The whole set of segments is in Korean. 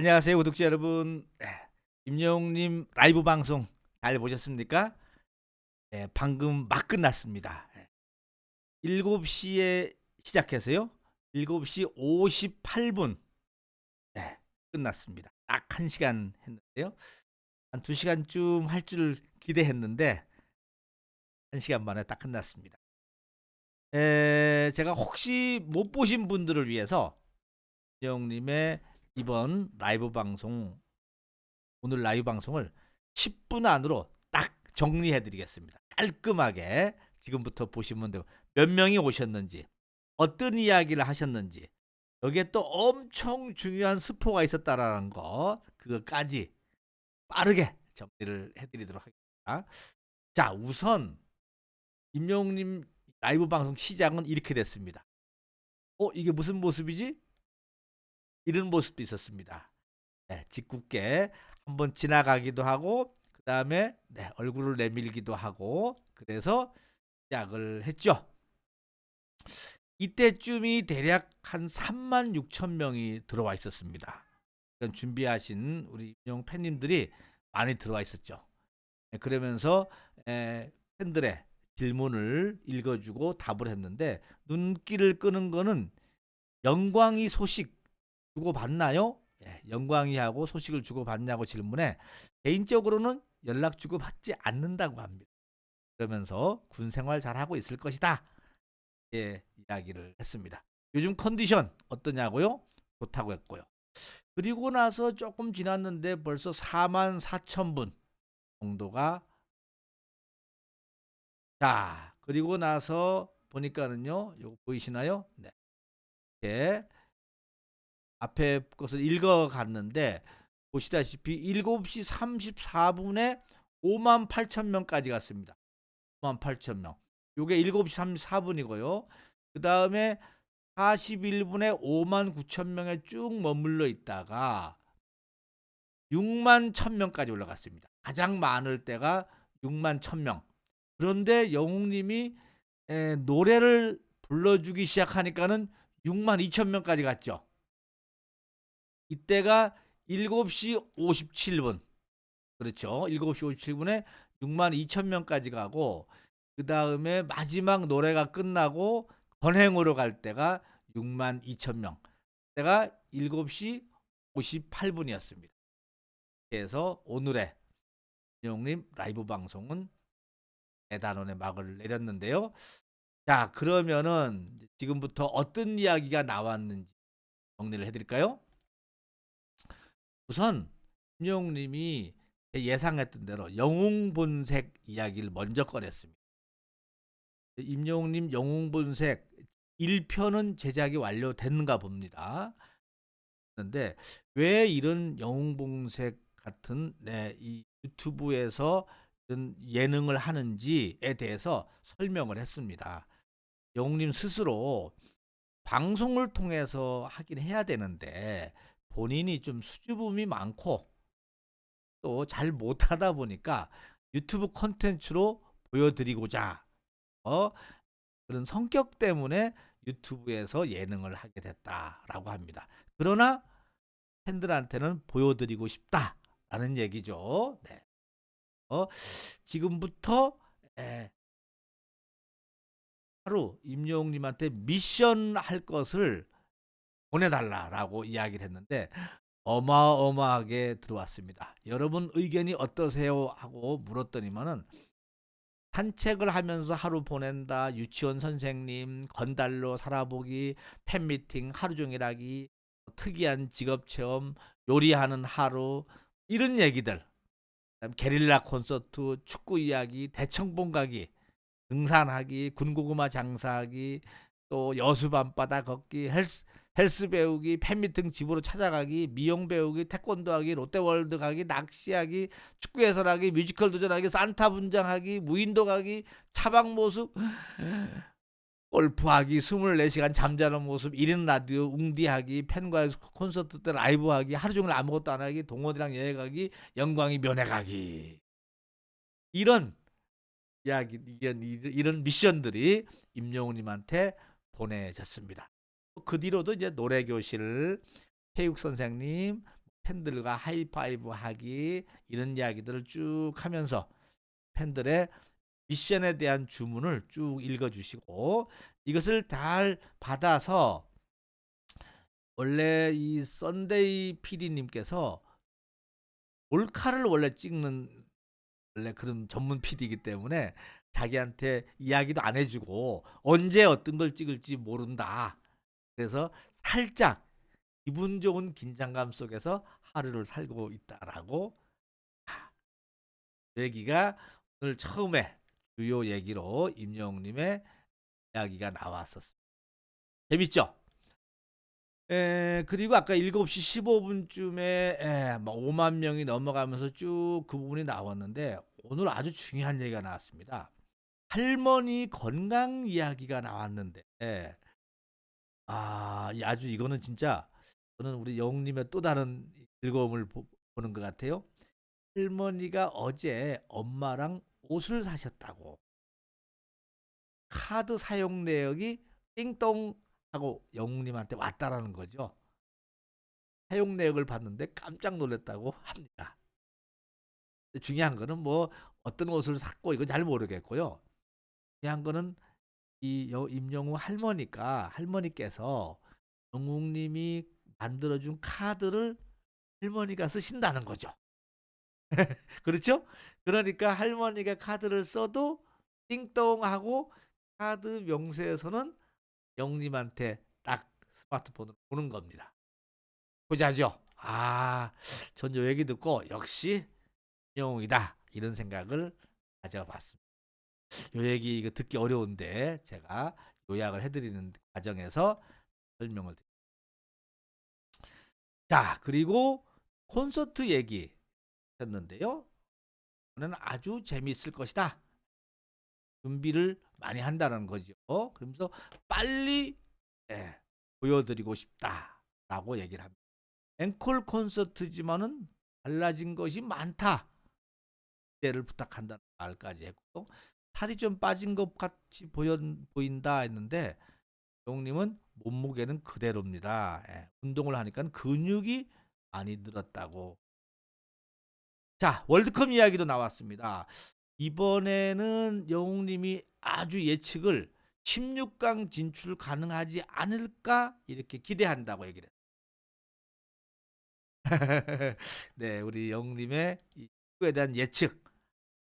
안녕하세요, 구독자 여러분. 네, 임영웅님 라이브 방송 잘 보셨습니까? 네, 방금 막 끝났습니다. 네. 7시에 시작해서요. 7시 58분 네, 끝났습니다. 딱 1시간 했는데요. 한 2시간쯤 할 줄 기대했는데 1시간 만에 딱 끝났습니다. 에, 제가 혹시 못 보신 분들을 위해서 임영웅님의 이번 라이브 방송 오늘 라이브 방송을 10분 안으로 딱 정리해 드리겠습니다. 깔끔하게 지금부터 보시면 되고 몇 명이 오셨는지 어떤 이야기를 하셨는지 여기에 또 엄청 중요한 스포가 있었다라는 거 그거까지 빠르게 정리를 해 드리도록 하겠습니다. 자, 우선 임영웅님 라이브 방송 시작은 이렇게 됐습니다. 어, 이게 무슨 모습이지? 이런 모습도 있었습니다. 네, 짓궂게 한번 지나가기도 하고 그 다음에 네, 얼굴을 내밀기도 하고 그래서 시작을 했죠. 이때쯤이 대략 한 3만 6천 명이 들어와 있었습니다. 준비하신 우리 임용 팬님들이 많이 들어와 있었죠. 네, 그러면서 에, 팬들의 질문을 읽어주고 답을 했는데 눈길을 끄는 거는 영광이 소식 주고 받나요? 예, 영광이하고 소식을 주고 받냐고 질문에 개인적으로는 연락 주고 받지 않는다고 합니다. 그러면서 군 생활 잘 하고 있을 것이다. 예, 이야기를 했습니다. 요즘 컨디션 어떠냐고요? 좋다고 했고요. 그리고 나서 조금 지났는데 벌써 4만 4천 분 정도가 자 그리고 나서 보니까는요, 이거 보이시나요? 네. 이렇게 앞에 것을 읽어갔는데 보시다시피 7시 34분에 5만 8천 명까지 갔습니다. 5만 8천 명. 요게 7시 34분이고요. 그 다음에 41분에 5만 9천 명에 쭉 머물러 있다가 6만 1천 명까지 올라갔습니다. 가장 많을 때가 6만 1천 명. 그런데 영웅님이 에, 노래를 불러주기 시작하니까는 6만 2천 명까지 갔죠. 이때가 7시 57분. 그렇죠. 7시 57분에 6만 2천 명까지 가고 그 다음에 마지막 노래가 끝나고 건행으로 갈 때가 6만 2천 명. 때가 7시 58분이었습니다. 그래서 오늘의 영님 라이브 방송은 대단원의 막을 내렸는데요. 자, 그러면은 지금부터 어떤 이야기가 나왔는지 정리를 해드릴까요? 우선 김영웅님이 예상했던 대로 영웅본색 이야기를 먼저 꺼냈습니다. 임영웅님 영웅본색 1편은 제작이 완료됐는가 봅니다. 그런데 왜 이런 영웅본색 같은 네, 이 유튜브에서 예능을 하는지에 대해서 설명을 했습니다. 영웅님 스스로 방송을 통해서 하긴 해야 되는데 본인이 좀 수줍음이 많고 또 잘 못하다 보니까 유튜브 콘텐츠로 보여드리고자 어, 그런 성격 때문에 유튜브에서 예능을 하게 됐다라고 합니다. 그러나 팬들한테는 보여드리고 싶다라는 얘기죠. 네. 어, 지금부터 에, 하루 임영웅님한테 미션 할 것을 보내달라라고 이야기를 했는데 어마어마하게 들어왔습니다. 여러분 의견이 어떠세요? 하고 물었더니만은 산책을 하면서 하루 보낸다. 유치원 선생님, 건달로 살아보기, 팬미팅, 하루 종일 하기, 특이한 직업 체험, 요리하는 하루 이런 얘기들. 게릴라 콘서트, 축구 이야기, 대청봉 가기, 등산하기, 군고구마 장사하기, 또 여수 밤바다 걷기, 헬스 헬스 배우기, 팬미팅 집으로 찾아가기, 미용 배우기, 태권도 하기, 롯데월드 가기, 낚시하기, 축구 해설하기, 뮤지컬 도전하기, 산타 분장하기, 무인도 가기, 차박 모습, 골프하기, 24시간 잠자는 모습, 1인 라디오, 웅디하기, 팬과의 콘서트 때 라이브하기, 하루 종일 아무것도 안 하기, 동호들랑 여행 가기, 영광이 면회 가기. 이런 이야기, 이런, 이런 미션들이 임영웅님한테 보내졌습니다. 그 뒤로도 이제 노래 교실, 체육 선생님, 팬들과 하이파이브 하기 이런 이야기들을 쭉 하면서 팬들의 미션에 대한 주문을 쭉 읽어주시고 이것을 잘 받아서 원래 이 썬데이 PD님께서 몰카를 원래 찍는 원래 그런 전문 PD이기 때문에 자기한테 이야기도 안 해주고 언제 어떤 걸 찍을지 모른다. 그래서 살짝 기분 좋은 긴장감 속에서 하루를 살고 있다라고 아, 얘기가 오늘 처음에 주요 얘기로 임영웅님의 이야기가 나왔었습니다. 재밌죠? 에, 그리고 아까 7시 15분쯤에 에, 막 5만 명이 넘어가면서 쭉 그 부분이 나왔는데 오늘 아주 중요한 얘기가 나왔습니다. 할머니 건강 이야기가 나왔는데 아, 이 아주 이거는 진짜 저는 우리 영웅님의 또 다른 즐거움을 보, 보는 것 같아요. 할머니가 어제 엄마랑 옷을 사셨다고 카드 사용 내역이 띵동 하고 영웅님한테 왔다라는 거죠. 사용 내역을 봤는데 깜짝 놀랐다고 합니다. 중요한 거는 뭐 어떤 옷을 샀고 이건 잘 모르겠고요. 중요한 거는 이 여- 임영웅 할머니가 할머니께서 영웅님이 만들어준 카드를 할머니가 쓰신다는 거죠. 그렇죠? 그러니까 할머니가 카드를 써도 띵동하고 카드 명세에서는 영님한테 딱 스마트폰을 보는 겁니다. 보자죠. 아, 전 요 얘기 듣고 역시 영웅이다 이런 생각을 가져봤습니다. 요 얘기 이거 듣기 어려운데 제가 요약을 해드리는 과정에서 설명을 드립니다. 자, 그리고 콘서트 얘기 했는데요. 저는 아주 재미있을 것이다. 준비를 많이 한다는 거죠. 그러면서 빨리 예, 보여드리고 싶다라고 얘기를 합니다. 앵콜 콘서트지만은 달라진 것이 많다. 기대를 부탁한다는 말까지 했고 살이 좀 빠진 것 같이 보여, 보인다 했는데 영님은 몸무게는 그대로입니다. 예, 운동을 하니까 근육이 많이 늘었다고. 자 월드컵 이야기도 나왔습니다. 이번에는 영웅님이 아주 예측을 16강 진출 가능하지 않을까 이렇게 기대한다고 얘기를 했어요. 네, 우리 영웅님의 이 축구에 대한 예측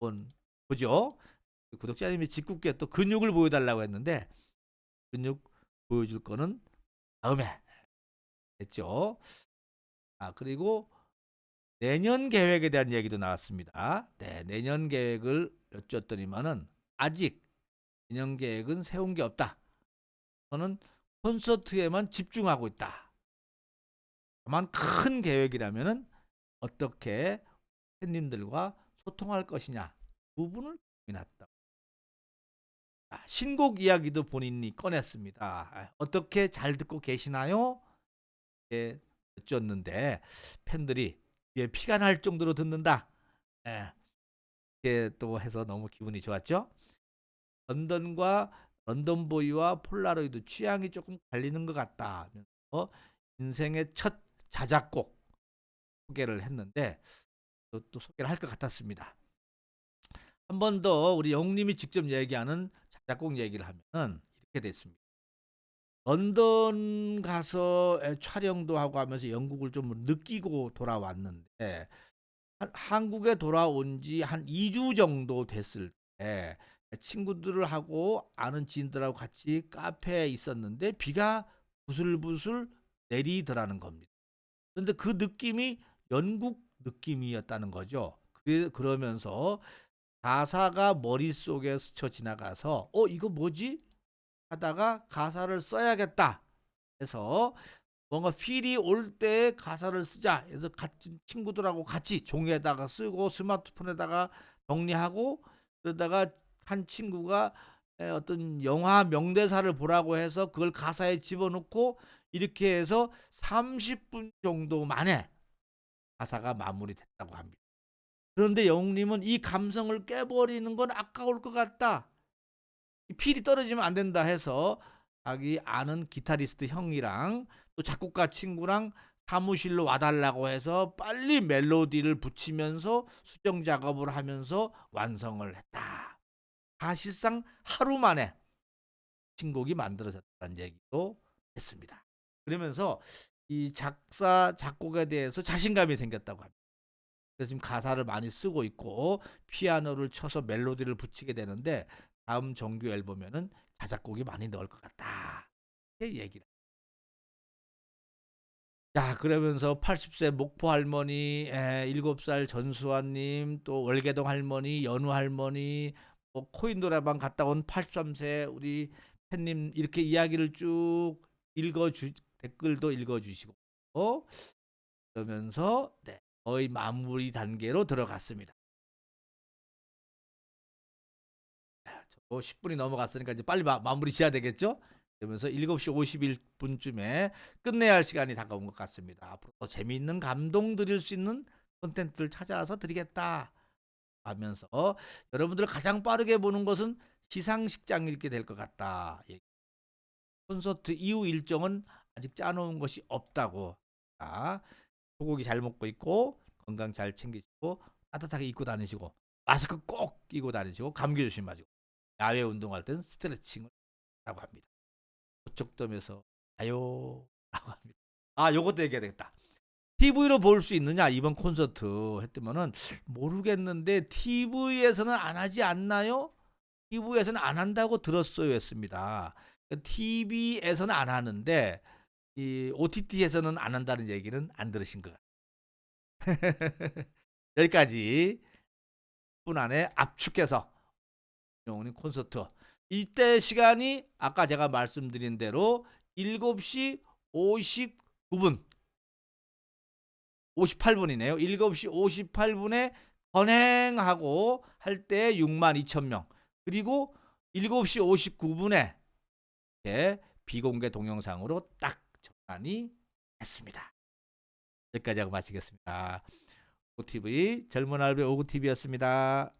한번 보죠. 구독자님이 직구께 또 근육을 보여달라고 했는데 근육 보여줄 거는 다음에 됐죠. 아 그리고 내년 계획에 대한 얘기도 나왔습니다. 네, 내년 계획을 여쭈었더니만은 아직 내년 계획은 세운 게 없다. 저는 콘서트에만 집중하고 있다. 다만 큰 계획이라면은 어떻게 팬님들과 소통할 것이냐 부분을 고민했다. 아, 신곡 이야기도 본인이 꺼냈습니다. 아, 어떻게 잘 듣고 계시나요? 예, 여쭈었는데 팬들이 귀에 피가 날 정도로 듣는다. 예. 이렇게 또 해서 너무 기분이 좋았죠. 런던과 런던 보이와 폴라로이드 취향이 조금 갈리는 것 같다. 하면서 인생의 첫 자작곡 소개를 했는데 또, 또 소개를 할 것 같았습니다. 한 번 더 우리 영님이 직접 얘기하는 자 작곡 얘기를 하면은 이렇게 됐습니다. 런던 가서 에, 촬영도 하고 하면서 영국을 좀 느끼고 돌아왔는데 한- 한국에 돌아온 지 한 2주 정도 됐을 때 친구들을 하고 아는 지인들하고 같이 카페에 있었는데 비가 부슬부슬 내리더라는 겁니다. 그런데 그 느낌이 영국 느낌이었다는 거죠. 그, 그러면서 가사가 머릿속에 스쳐 지나가서 어 이거 뭐지? 하다가 가사를 써야겠다 해서 뭔가 필이 올 때 가사를 쓰자 해서 같이 친구들하고 같이 종이에다가 쓰고 스마트폰에다가 정리하고 그러다가 한 친구가 에, 어떤 영화 명대사를 보라고 해서 그걸 가사에 집어넣고 이렇게 해서 30분 정도 만에 가사가 마무리됐다고 합니다. 그런데 영웅님은 이 감성을 깨버리는 건 아까울 것 같다. 이 필이 떨어지면 안 된다 해서 자기 아는 기타리스트 형이랑 또 작곡가 친구랑 사무실로 와달라고 해서 빨리 멜로디를 붙이면서 수정 작업을 하면서 완성을 했다. 사실상 하루 만에 신곡이 만들어졌다는 얘기도 했습니다. 그러면서 이 작사 작곡에 대해서 자신감이 생겼다고 합니다. 그래서 지금 가사를 많이 쓰고 있고 피아노를 쳐서 멜로디를 붙이게 되는데 다음 정규 앨범에는 자작곡이 많이 넣을 것 같다. 이렇게 얘기를. 자 그러면서 80세 목포 할머니, 에, 7살 전수환님, 또 월계동 할머니, 연우 할머니, 뭐 코인 노래방 갔다 온 83세 우리 팬님 이렇게 이야기를 쭉 읽어주 댓글도 읽어주시고 어? 그러면서 네, 거의 마무리 단계로 들어갔습니다. 저 10분이 넘어갔으니까 이제 빨리 마, 마무리 지어야 되겠죠? 그러면서 7시 51분쯤에 끝내야 할 시간이 다가온 것 같습니다. 앞으로 더 재미있는 감동 드릴 수 있는 콘텐츠를 찾아서 드리겠다 하면서 여러분들 가장 빠르게 보는 것은 시상식장 이렇게 될 것 같다. 예. 콘서트 이후 일정은 아직 짜놓은 것이 없다고. 자, 소고기 잘 먹고 있고 건강 잘 챙기시고 따뜻하게 입고 다니시고 마스크 꼭 끼고 다니시고 감기 조심하시고 야외 운동할 땐 스트레칭을 하고 합니다. 고척돔에서 가요 라고 합니다. 아, 요것도 얘기해야 되겠다. TV로 볼 수 있느냐 이번 콘서트 했더만은 모르겠는데 TV에서는 안 하지 않나요? TV에서는 안 한다고 들었어요 했습니다. TV에서는 안 하는데 이 OTT에서는 안 한다는 얘기는 안 들으신 것 같아요. 여기까지 분 안에 압축해서 영훈이 콘서트 이때 시간이 아까 제가 말씀드린 대로 7시 59분 58분이네요. 7시 58분에 건행하고 할 때 6만 2천 명. 그리고 7시 59분에 비공개 동영상으로 딱 전환이 했습니다. 여기까지 하고 마치겠습니다. 오TV 젊은 알베 오구TV였습니다.